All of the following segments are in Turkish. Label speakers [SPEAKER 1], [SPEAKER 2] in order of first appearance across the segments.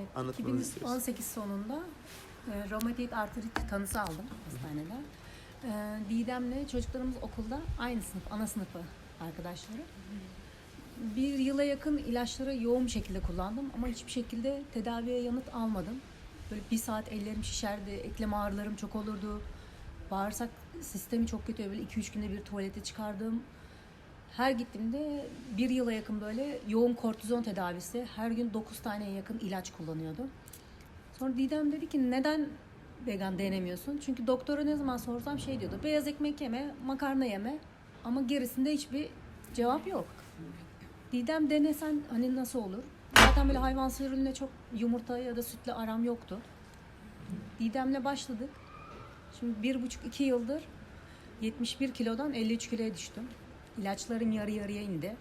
[SPEAKER 1] Evet,
[SPEAKER 2] anlatmanızı isteriz.
[SPEAKER 1] 2018 sonunda e, romatoid artrit tanısı aldım hastanede. E, Didem'le çocuklarımız okulda aynı sınıf, ana sınıfı arkadaşları. Bir yıla yakın ilaçları yoğun bir şekilde kullandım ama hiçbir şekilde tedaviye yanıt almadım. Böyle bir saat ellerim şişerdi, eklem ağrılarım çok olurdu. Bağırsak sistemi çok kötü. Böyle 2-3 günde bir tuvalete çıkardım. Her gittiğimde bir yıla yakın böyle yoğun kortizon tedavisi. Her gün 9 taneye yakın ilaç kullanıyordum. Sonra Didem dedi ki neden vegan denemiyorsun? Çünkü doktora ne zaman sorsam şey diyordu. Beyaz ekmek yeme, makarna yeme. Ama gerisinde hiçbir cevap yok. Didem denesen hani nasıl olur? Zaten böyle hayvansal ürünle çok yumurta ya da sütle aram yoktu. Didem'le başladık. Şimdi bir buçuk iki yıldır 71 kilodan 53 kiloya düştüm. İlaçlarım yarı yarıya indi.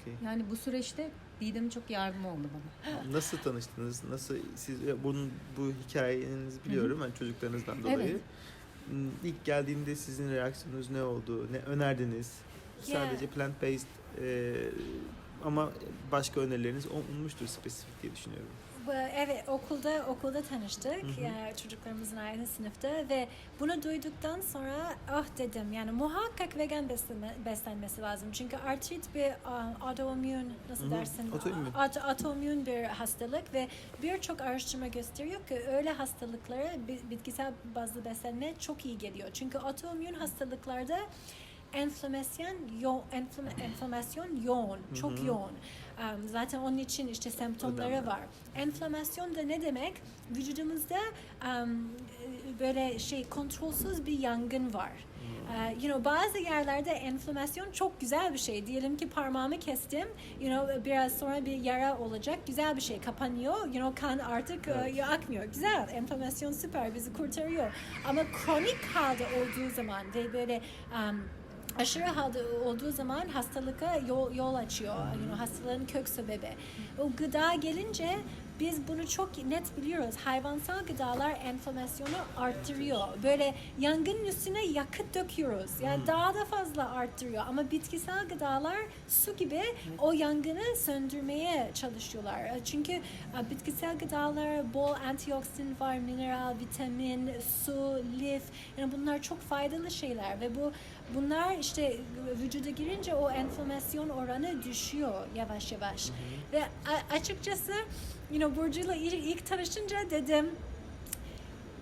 [SPEAKER 2] Okey.
[SPEAKER 1] Yani bu süreçte Didem çok yardım oldu bana.
[SPEAKER 2] Nasıl tanıştınız? Nasıl siz ya bunun bu hikayenizi biliyorum ben çocuklarınızdan dolayı.
[SPEAKER 1] Evet.
[SPEAKER 2] İlk geldiğinde sizin reaksiyonunuz ne oldu? Ne önerdiniz? Sadece plant based e, ama başka önerileriniz olmuştur spesifik diye düşünüyorum.
[SPEAKER 3] Evet okulda okulda tanıştık
[SPEAKER 2] Hı hı.
[SPEAKER 3] yani çocuklarımızın aynı sınıfta ve bunu duyduktan sonra ah dedim yani muhakkak vegan beslenme, beslenmesi lazım çünkü artrit bir um, autoimmün nasıl
[SPEAKER 2] Hı hı,
[SPEAKER 3] dersin
[SPEAKER 2] otoimmün.
[SPEAKER 3] Aut- autoimmün bir hastalık ve birçok araştırma gösteriyor ki öyle hastalıklara bi- bitkisel bazlı beslenme çok iyi geliyor çünkü autoimmün hastalıklarda enflamasyon yo enflama- enflamasyon yoğun, çok
[SPEAKER 2] Hı hı.
[SPEAKER 3] yoğun. Um, zaten onun için işte semptomları
[SPEAKER 2] Önemli.
[SPEAKER 3] var. Enflamasyon da ne demek? Vücudumuzda um, böyle şey kontrolsüz bir yangın var. Uh, you know bazı yerlerde enflamasyon çok güzel bir şey. Diyelim ki parmağımı kestim. You know biraz sonra bir yara olacak. Güzel bir şey. Kapanıyor. You know kan artık uh,
[SPEAKER 2] Evet.
[SPEAKER 3] akmıyor. Güzel. Enflamasyon süper. Bizi kurtarıyor. Ama kronik halde olduğu zaman ve böyle um, aşırı olduğu zaman hastalığa yol, yol açıyor. You know, hastalığın kök sebebi. O gıda gelince biz bunu çok net biliyoruz. Hayvansal gıdalar enflamasyonu arttırıyor. Böyle yangının üstüne yakıt döküyoruz. Yani daha da fazla arttırıyor. Ama bitkisel gıdalar su gibi o yangını söndürmeye çalışıyorlar. Çünkü e, bitkisel gıdalar bol antioksidan var, mineral, vitamin, su, lif. Yani bunlar çok faydalı şeyler ve bu bunlar işte vücuda girince o enflamasyon oranı düşüyor yavaş yavaş. Ve açıkçası you know, Burcu'yla ilk, ilk tanışınca dedim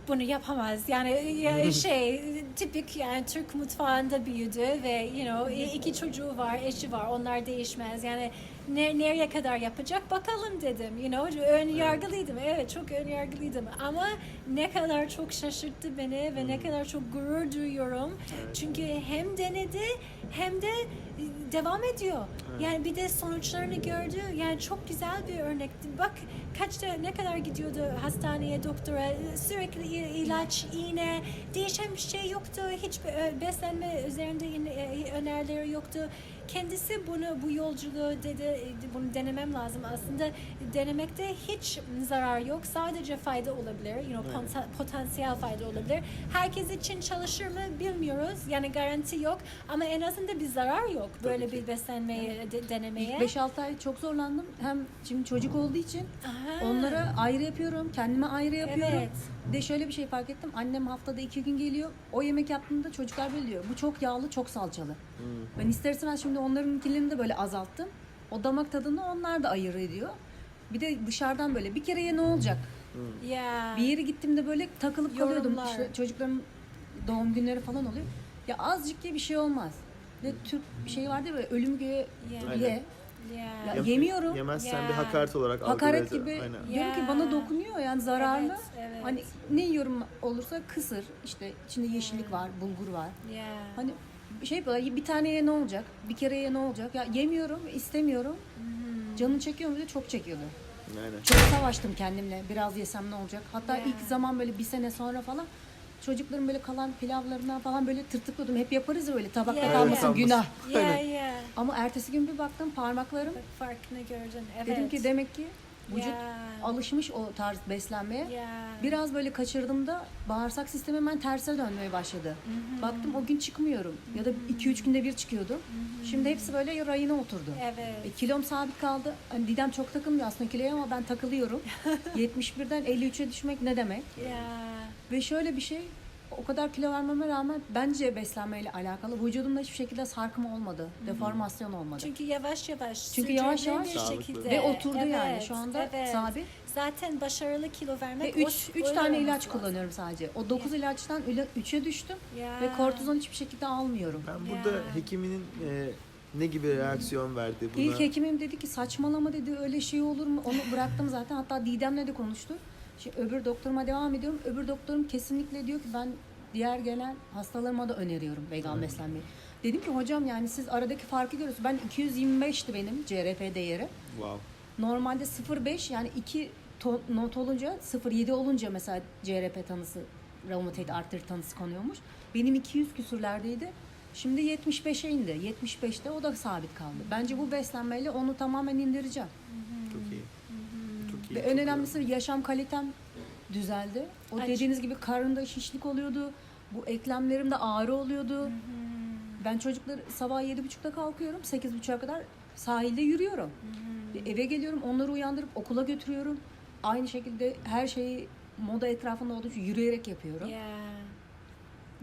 [SPEAKER 3] bunu yapamaz. Yani ya şey tipik yani Türk mutfağında büyüdü ve you know iki çocuğu var, eşi var. Onlar değişmez. Yani ne, nereye kadar yapacak bakalım dedim. You know ön yargılıydım. Evet çok ön yargılıydım. Ama ne kadar çok şaşırttı beni ve ne kadar çok gurur duyuyorum. Çünkü hem denedi hem de devam ediyor. Yani bir de sonuçlarını gördü. Yani çok güzel bir örnekti. Bak kaçta ne kadar gidiyordu hastaneye, doktora. Sürekli ilaç, iğne. Değişen bir şey yoktu. Ö- beslenme üzerinde in- e, önerileri yoktu. Kendisi bunu bu yolculuğu dedi e, bunu denemem lazım. Aslında denemekte hiç zarar yok. Sadece fayda olabilir. You know,
[SPEAKER 2] Evet.
[SPEAKER 3] pota- potansiyel fayda olabilir. Herkes için çalışır mı bilmiyoruz. Yani garanti yok. Ama en azından bir zarar yok böyle
[SPEAKER 2] Tabii ki.
[SPEAKER 3] bir beslenmeye, de- denemeye.
[SPEAKER 1] İlk 5-6 ay çok zorlandım. Hem şimdi çocuk olduğu için
[SPEAKER 3] Aha.
[SPEAKER 1] onlara ayrı yapıyorum, kendime ayrı yapıyorum.
[SPEAKER 3] Evet.
[SPEAKER 1] Bir de şöyle bir şey fark ettim. Annem haftada iki gün geliyor. O yemek yaptığında çocuklar böyle diyor. Bu çok yağlı, çok salçalı. Ben ister istemez şimdi onlarınkilerini de böyle azalttım. O damak tadını onlar da ayırt ediyor. Bir de dışarıdan böyle bir kereye ne olacak?
[SPEAKER 3] Ya.
[SPEAKER 1] Bir yere gittiğimde böyle takılıp kalıyordum.
[SPEAKER 3] Yorumlar.
[SPEAKER 1] İşte çocukların doğum günleri falan oluyor. Ya azıcık ye bir şey olmaz. Ve Türk bir şey vardı ya böyle ölüm göğe ye.
[SPEAKER 3] Ya.
[SPEAKER 1] Ya
[SPEAKER 2] Yem-
[SPEAKER 1] yemiyorum.
[SPEAKER 2] Yemezsen bir hakaret olarak
[SPEAKER 1] Hakaret
[SPEAKER 2] algılayacak.
[SPEAKER 1] gibi
[SPEAKER 2] Aynen.
[SPEAKER 1] diyorum ki bana dokunuyor yani zararlı.
[SPEAKER 3] Evet, evet.
[SPEAKER 1] Hani ne yiyorum olursa kısır işte içinde yeşillik var, bulgur var.
[SPEAKER 3] Ya.
[SPEAKER 1] Hani şey böyle bir taneye ne olacak? Bir kereye ne olacak? Ya yemiyorum, istemiyorum. Canın çekiyor mu? diye Çok çekiyordu.
[SPEAKER 2] Aynen.
[SPEAKER 1] Çok savaştım kendimle. Biraz yesem ne olacak? Hatta
[SPEAKER 3] Ya.
[SPEAKER 1] ilk zaman böyle bir sene sonra falan çocukların böyle kalan pilavlarından falan böyle tırtıklıyordum. Hep yaparız ya öyle tabakta
[SPEAKER 3] Ya.
[SPEAKER 1] kalmasın
[SPEAKER 2] Kalmasın.
[SPEAKER 1] günah.
[SPEAKER 2] Aynen.
[SPEAKER 3] ya.
[SPEAKER 1] Ama ertesi gün bir baktım parmaklarım.
[SPEAKER 3] Bak farkını gördün. Evet.
[SPEAKER 1] Dedim ki demek ki Vücut
[SPEAKER 3] Yeah.
[SPEAKER 1] alışmış o tarz beslenmeye.
[SPEAKER 3] Yeah.
[SPEAKER 1] Biraz böyle kaçırdığımda bağırsak sistemi hemen terse dönmeye başladı. Baktım o gün çıkmıyorum. Ya da 2-3 günde bir çıkıyordum. Şimdi hepsi böyle rayına oturdu. E,
[SPEAKER 3] Evet.
[SPEAKER 1] kilom sabit kaldı. Hani Didem çok takılmıyor aslında kiloya ama ben takılıyorum. 71'den 53'e düşmek ne demek?
[SPEAKER 3] Yeah.
[SPEAKER 1] Ve şöyle bir şey o kadar kilo vermeme rağmen bence beslenmeyle alakalı vücudumda hiçbir şekilde sarkma olmadı. Deformasyon olmadı.
[SPEAKER 3] Çünkü yavaş yavaş.
[SPEAKER 1] Çünkü yavaş yavaş
[SPEAKER 3] bir
[SPEAKER 2] Sağlıklı.
[SPEAKER 3] şekilde.
[SPEAKER 1] Ve oturdu
[SPEAKER 3] Evet,
[SPEAKER 1] yani şu anda
[SPEAKER 3] evet.
[SPEAKER 1] sabit.
[SPEAKER 3] Zaten başarılı kilo
[SPEAKER 1] Ve
[SPEAKER 3] vermek
[SPEAKER 1] 3
[SPEAKER 3] o-
[SPEAKER 1] 3
[SPEAKER 3] öyle
[SPEAKER 1] tane
[SPEAKER 3] olması
[SPEAKER 1] ilaç
[SPEAKER 3] lazım.
[SPEAKER 1] kullanıyorum sadece. O 9 ilaçtan 3'e düştüm
[SPEAKER 3] Yeah.
[SPEAKER 1] ve kortizon hiçbir şekilde almıyorum.
[SPEAKER 2] Ben burada
[SPEAKER 3] Ya.
[SPEAKER 2] hekiminin e, ne gibi reaksiyon verdi buna?
[SPEAKER 1] İlk hekimim dedi ki saçmalama dedi öyle şey olur mu? Onu bıraktım zaten. Hatta Didem'le de konuştu. Şimdi öbür doktoruma devam ediyorum. Öbür doktorum kesinlikle diyor ki ben diğer gelen hastalarıma da öneriyorum vegan beslenmeyi. Dedim ki hocam yani siz aradaki farkı görüyorsunuz. Ben 225'ti benim CRP değeri.
[SPEAKER 2] Wow.
[SPEAKER 1] Normalde 0.5 yani 2 to- not olunca 0.7 olunca mesela CRP tanısı reumatoid arteri tanısı konuyormuş. Benim 200 küsürlerdeydi. Şimdi 75'e indi. 75'te o da sabit kaldı. Bence bu beslenmeyle onu tamamen indireceğim.
[SPEAKER 2] Çok iyi.
[SPEAKER 1] Ve en önemlisi yaşam kalitem düzeldi. O
[SPEAKER 3] Aç-
[SPEAKER 1] dediğiniz gibi karında şişlik oluyordu. Bu eklemlerimde ağrı oluyordu. Ben çocukları sabah 7.30'da kalkıyorum. 8.30'a kadar sahilde yürüyorum. Bir Eve geliyorum onları uyandırıp okula götürüyorum. Aynı şekilde her şeyi moda etrafında olduğu için yürüyerek yapıyorum.
[SPEAKER 3] Yeah.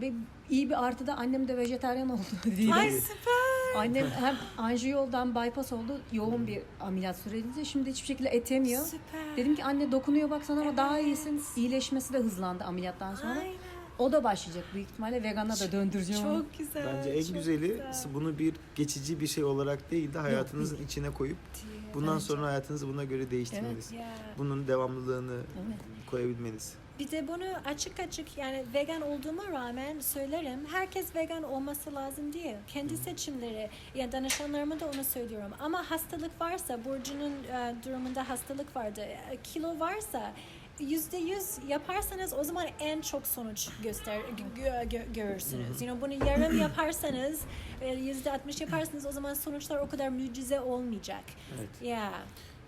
[SPEAKER 1] Ve iyi bir artı da annem de vejetaryen oldu. diye.
[SPEAKER 3] Ay süper.
[SPEAKER 1] Annem hem anjiyoldan bypass oldu. Yoğun bir ameliyat sürecinde. Şimdi hiçbir şekilde et yemiyor.
[SPEAKER 3] Süper.
[SPEAKER 1] Dedim ki anne dokunuyor baksana ama daha
[SPEAKER 3] Evet.
[SPEAKER 1] iyisin. İyileşmesi de hızlandı ameliyattan sonra.
[SPEAKER 3] Aynen.
[SPEAKER 1] O da başlayacak büyük ihtimalle vegana da döndüreceğim onu.
[SPEAKER 3] Çok güzel.
[SPEAKER 2] Bence en güzeli
[SPEAKER 3] güzel.
[SPEAKER 2] bunu bir geçici bir şey olarak değil de hayatınızın içine koyup bundan
[SPEAKER 1] Bence.
[SPEAKER 2] sonra hayatınızı buna göre değiştirmeniz.
[SPEAKER 3] Yeah.
[SPEAKER 2] Bunun devamlılığını
[SPEAKER 1] Evet.
[SPEAKER 2] koyabilmeniz.
[SPEAKER 3] Bir de bunu açık açık yani vegan olduğuma rağmen söylerim. Herkes vegan olması lazım değil. Kendi seçimleri. Yani danışanlarıma da onu söylüyorum. Ama hastalık varsa, Burcu'nun e, durumunda hastalık vardı. e, Kilo varsa yüzde yüz yaparsanız o zaman en çok sonuç göster gö- gö- görürsünüz. You know, bunu yarım yaparsanız e, yüzde altmış yaparsanız o zaman sonuçlar o kadar mucize olmayacak.
[SPEAKER 2] Evet.
[SPEAKER 3] Yeah.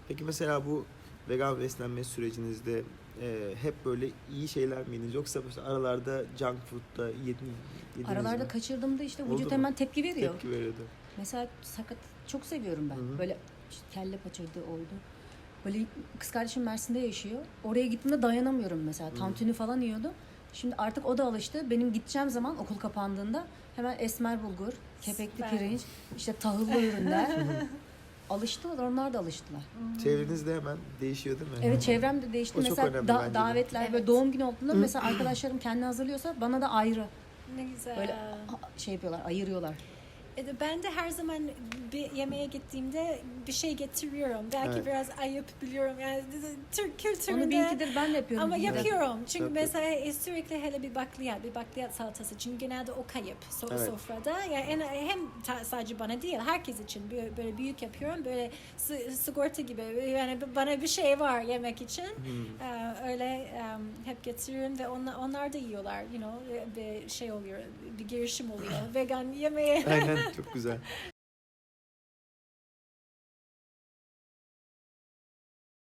[SPEAKER 2] Peki mesela bu vegan beslenme sürecinizde e, hep böyle iyi şeyler mi yediniz yoksa mesela aralarda junk food da yedin, yediniz
[SPEAKER 1] Aralarda
[SPEAKER 2] mi?
[SPEAKER 1] kaçırdığımda işte
[SPEAKER 2] Oldu
[SPEAKER 1] vücut
[SPEAKER 2] mu?
[SPEAKER 1] hemen tepki veriyor.
[SPEAKER 2] Tepki veriyordu.
[SPEAKER 1] Mesela sakat çok seviyorum ben.
[SPEAKER 2] Hı hı.
[SPEAKER 1] Böyle işte kelle paçaydı oldu. Böyle kız kardeşim Mersin'de yaşıyor. Oraya gittiğimde dayanamıyorum mesela. Tantuni falan yiyordu. Şimdi artık o da alıştı. Benim gideceğim zaman okul kapandığında hemen esmer bulgur, kepekli
[SPEAKER 3] Süper.
[SPEAKER 1] pirinç, işte tahıllı ürünler. Alıştılar, onlar da alıştılar.
[SPEAKER 2] Çevrenizde hemen değişiyor değil mi?
[SPEAKER 1] Evet çevrem de değişti.
[SPEAKER 2] O çok
[SPEAKER 1] mesela
[SPEAKER 2] önemli
[SPEAKER 1] da-
[SPEAKER 2] bence de.
[SPEAKER 1] davetler
[SPEAKER 3] Evet.
[SPEAKER 1] böyle doğum günü olduğunda mesela arkadaşlarım kendi hazırlıyorsa bana da ayrı
[SPEAKER 3] Ne güzel.
[SPEAKER 1] böyle a- şey yapıyorlar, ayırıyorlar.
[SPEAKER 3] E Ben de her zaman bir yemeğe gittiğimde bir şey getiriyorum. Belki
[SPEAKER 2] Evet.
[SPEAKER 3] biraz ayıp biliyorum. Yani Türk kültüründe.
[SPEAKER 1] Onu binkidir ben de yapıyorum.
[SPEAKER 3] Ama
[SPEAKER 1] bizde.
[SPEAKER 3] yapıyorum. Çünkü
[SPEAKER 2] Tabii.
[SPEAKER 3] mesela e, sürekli hele bir bakliyat, bir bakliyat salatası. Çünkü genelde o kayıp so-
[SPEAKER 2] Evet.
[SPEAKER 3] sofrada. Yani en, hem ta- sadece bana değil, herkes için böyle, büyük yapıyorum. Böyle sigorta gibi. Yani bana bir şey var yemek için.
[SPEAKER 2] Hmm.
[SPEAKER 3] Öyle hep getiriyorum ve onlar, onlar da yiyorlar. You know, bir şey oluyor, bir girişim oluyor. Vegan yemeğe.
[SPEAKER 2] Aynen çok güzel.